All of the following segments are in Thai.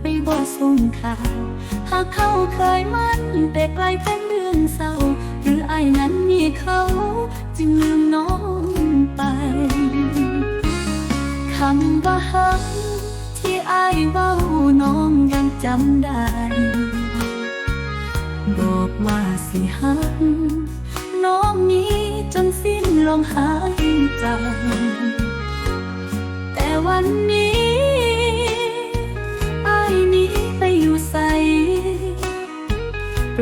ไปบ่ส่งข่าวหากเขาเคยมันแต่กลายเป็นเรื่องเศร้า หรืออายนั้นมีเขา จึงลืมน้องไปคำว่าฮักที่อายเว้าน้องยังจำได้ บอกว่าสิฮักน้องนี้จนสิ้นลมหายใจแต่วันนี้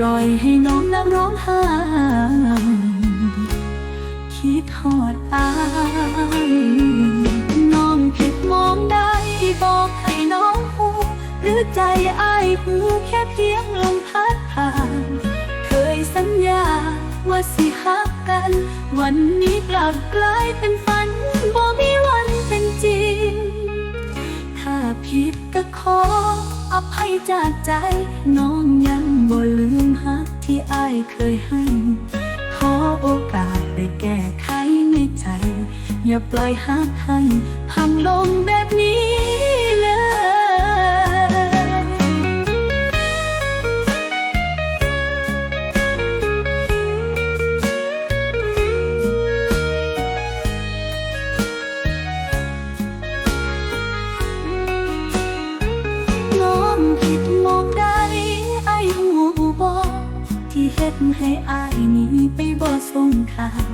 ล่อยให้น้องนั่งร้องไห้คิดหอดอายน้องผิดมองได้บอกให้น้องหูหรือใจอายหูแค่เพียงลมพัดผ่านเคยสัญญาว่าสิฮักกัน วันนี้กลับกลายเป็นฝันบ่มีวันเป็นจริง ถ้าผิดก็ขออภัยจากใจน้องยังบ่ลืมฮัก อายเคยให้ ขอโอกาสได้แก้ไขในใจ อย่าปล่อยหักให้พังลงแบบนี้ เฮ็ดให้อายนี้ไปบ่ส่งข่าว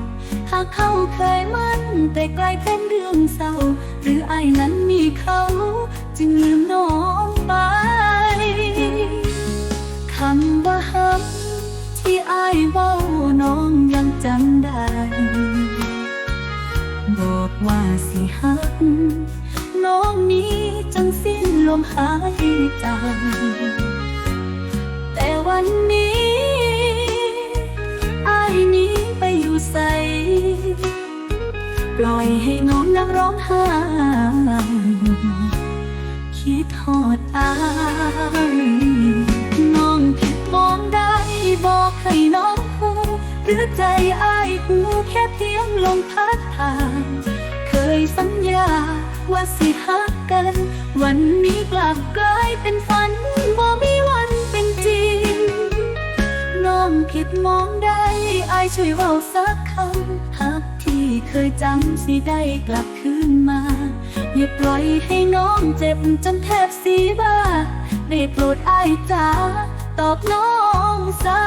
หากเขาเคยมันแต่กลายเป็นเรื่องเศร้า หรืออายนั้นมีเขา จึงลืมน้องไปคำว่าฮักที่อายเว้าน้องยังจำได้ บอกว่าสิฮักน้องนี้จนสิ้นลมหายใจแต่วันนี้ ล่อยให้น้องนั่งร้องไห้คิดหอดอายน้องผิดมองได้บอกให้น้องหูหรือใจอายหูแค่เพียงลมพัดผ่านเคยสัญญาว่าสิฮักกัน วันนี้กลับกลายเป็นฝันบ่มีวันเป็นจริง น้องผิดมองได้อายช่วยเว้าสักคำ เคยจำสิได้กลับคืนมา อย่าปล่อยให้น้องเจ็บจนแทบสีบ้า ได้โปรดอายจ๋าตอบน้องซะ